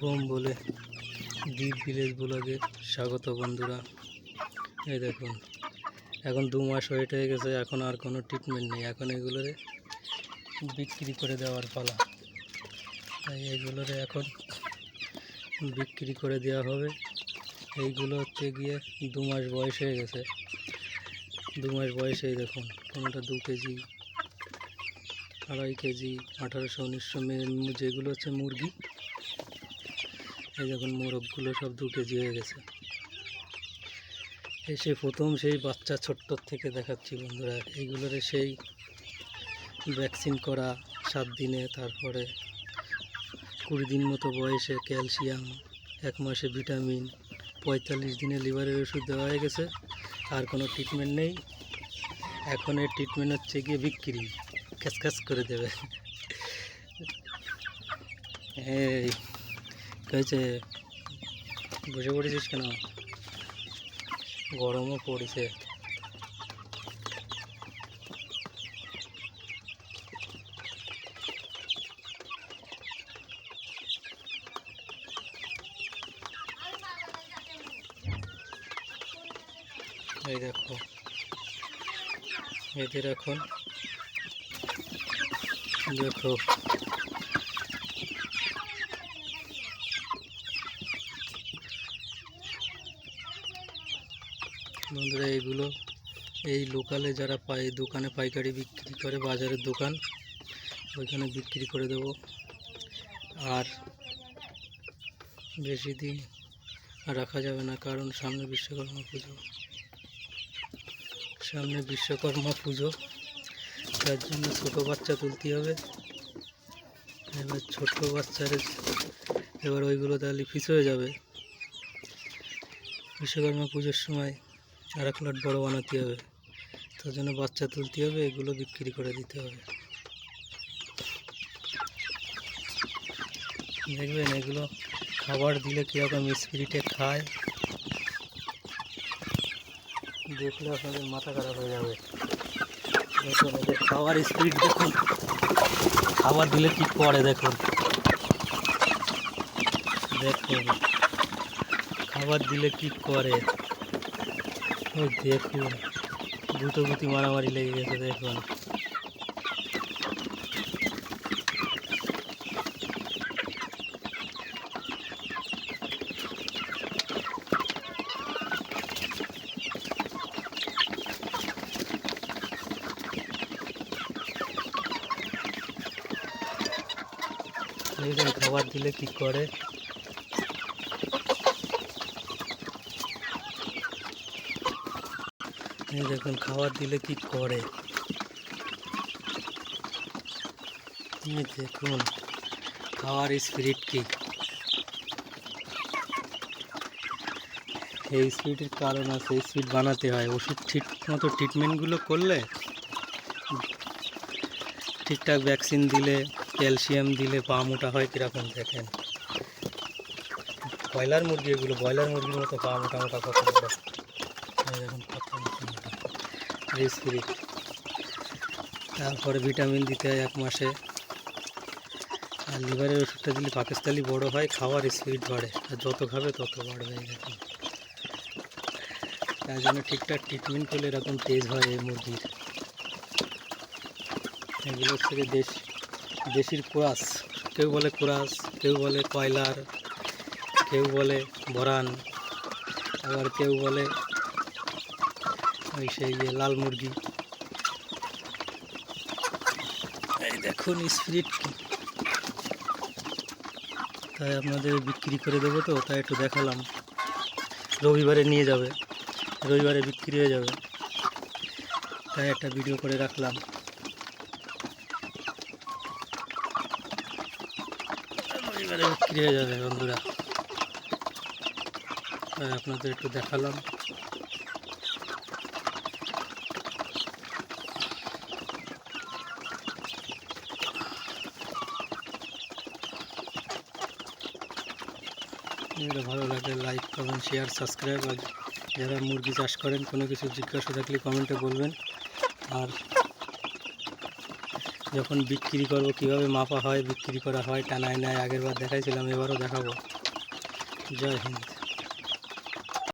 Bomb বলে দ্বীপ village ব্লগে স্বাগত বন্ধুরা। এই দেখুন, এখন দু মাস ওয়েট হয়ে গেছে, এখন আর কোনো ট্রিটমেন্ট নেই। এখন এগুলোরে বিক্রি করে দেওয়ার পালা। তাই এগুলোরে এখন বিক্রি করে দেওয়া হবে। এইগুলো হচ্ছে গিয়ে দু মাস বয়স হয়ে গেছে। দু মাস বয়সেই দেখুন, কোনোটা দু কেজি, আড়াই কেজি, আঠারোশো, উনিশশো যেগুলো হচ্ছে মুরগি। এই দেখুন, মোরগগুলো সব দু কেজি হয়ে গেছে। এই সেই প্রথম সেই বাচ্চা ছোট্টর থেকে দেখাচ্ছি বন্ধুরা। এইগুলোর সেই ভ্যাকসিন করা, সাত দিনে, তারপরে কুড়ি দিন মতো বয়সে ক্যালসিয়াম, এক মাসে ভিটামিন, পঁয়তাল্লিশ দিনে লিভারের ওষুধ দেওয়া হয়ে গেছে, আর কোনো ট্রিটমেন্ট নেই। এখন এর ট্রিটমেন্ট হচ্ছে গিয়ে বিক্রি। ক্যাচ করে দেবে। এই কয়েছে বসে পড়েছিস কেন? গরমও পড়েছে। এই দেখো এদের এখন দেখো বন্ধুরা এইগুলো এই লোকালে যারা পাই দোকানে পাইকারি বিক্রি করে, বাজারের দোকান, ওইখানে বিক্রি করে দেব। আর বেশি দিন রাখা যাবে না, কারণ সামনে বিশ্বকর্মা পুজো। সামনে বিশ্বকর্মা পুজো, তার জন্য ছোটো বাচ্চা তুলতে হবে। এবার ছোটো বাচ্চার এবার ওইগুলো তাহলে ফিস হয়ে যাবে। বিশ্বকর্মা পুজোর সময় আর এক লট বড়ো বানাতে হবে। তার জন্য বাচ্চা তুলতে হবে, এগুলো বিক্রি করে দিতে হবে। দেখবেন এগুলো খাবার দিলে কীরকম স্পিরিটে খায়। দেখলে আপনাদের মাথা খারাপ হয়ে যাবে। দেখুন এদের স্পিরিট দেখুন। খাবার দিলে কি করে দেখুন। দেখুন, খাবার দিলে কি করে। দেখুন গুতি মারামারি লেগে গেছে দেখুন। খাবার দিলে কি করে? দেখুন, খাবার দিলে কি করে? দেখুন, খাওয়ার স্পিরিট কি? এই স্পিরিটের কারণ আছে, এই স্পিড বানাতে হয়। ওষুধ ঠিক মতো ট্রিটমেন্টগুলো করলে, ঠিকঠাক ভ্যাকসিন দিলে ক্যালসিয়াম দিলে পা মোটা হয় কীরকম দেখেন। ব্রয়লার মুরগি এগুলো, ব্রয়লার মুরগির মতো পা মোটা মোটা তারপরে ভিটামিন দিতে হয় এক মাসে। আর লিভারের ওষুধটা দিলে পাকিস্তানি বড় হয়, খাওয়ার স্পিরিট বাড়ে। আর যত খাবে তত বাড়বে দেখুন। তার জন্য ঠিকঠাক ট্রিটমেন্ট করলে এরকম তেজ হয় এই মুরগির। এগুলো হচ্ছে গিয়ে দেশ, দেশির কোরাস। কেউ বলে কোরাস, কেউ বলে কয়লার, কেউ বলে বরান আবার কেউ বলে ওই সেই ইয়ে লাল মুরগি। এই দেখুন স্পিরিট তাই আপনাদের বিক্রি করে দেবো তো, তাই একটু দেখালাম। রবিবারে নিয়ে যাবে, রবিবারে বিক্রি হয়ে যাবে। তাই একটা ভিডিও করে রাখলাম। রবিবারে বিক্রি হয়ে যাবে বন্ধুরা। তাই আপনাদের একটু দেখালাম। ভিডিওটা ভালো লাগে লাইক কমেন্ট শেয়ার সাবস্ক্রাইব আর যারা মুরগি চাষ করেন, কোনো কিছু জিজ্ঞাসা থাকলে কমেন্টে বলবেন। আর যখন বিক্রি করব, কীভাবে মাপা হয়, বিক্রি করা হয়, টানায় নেয়, আগের বার দেখাইছিলাম, এবারও দেখাবো। জয় হিন্দ।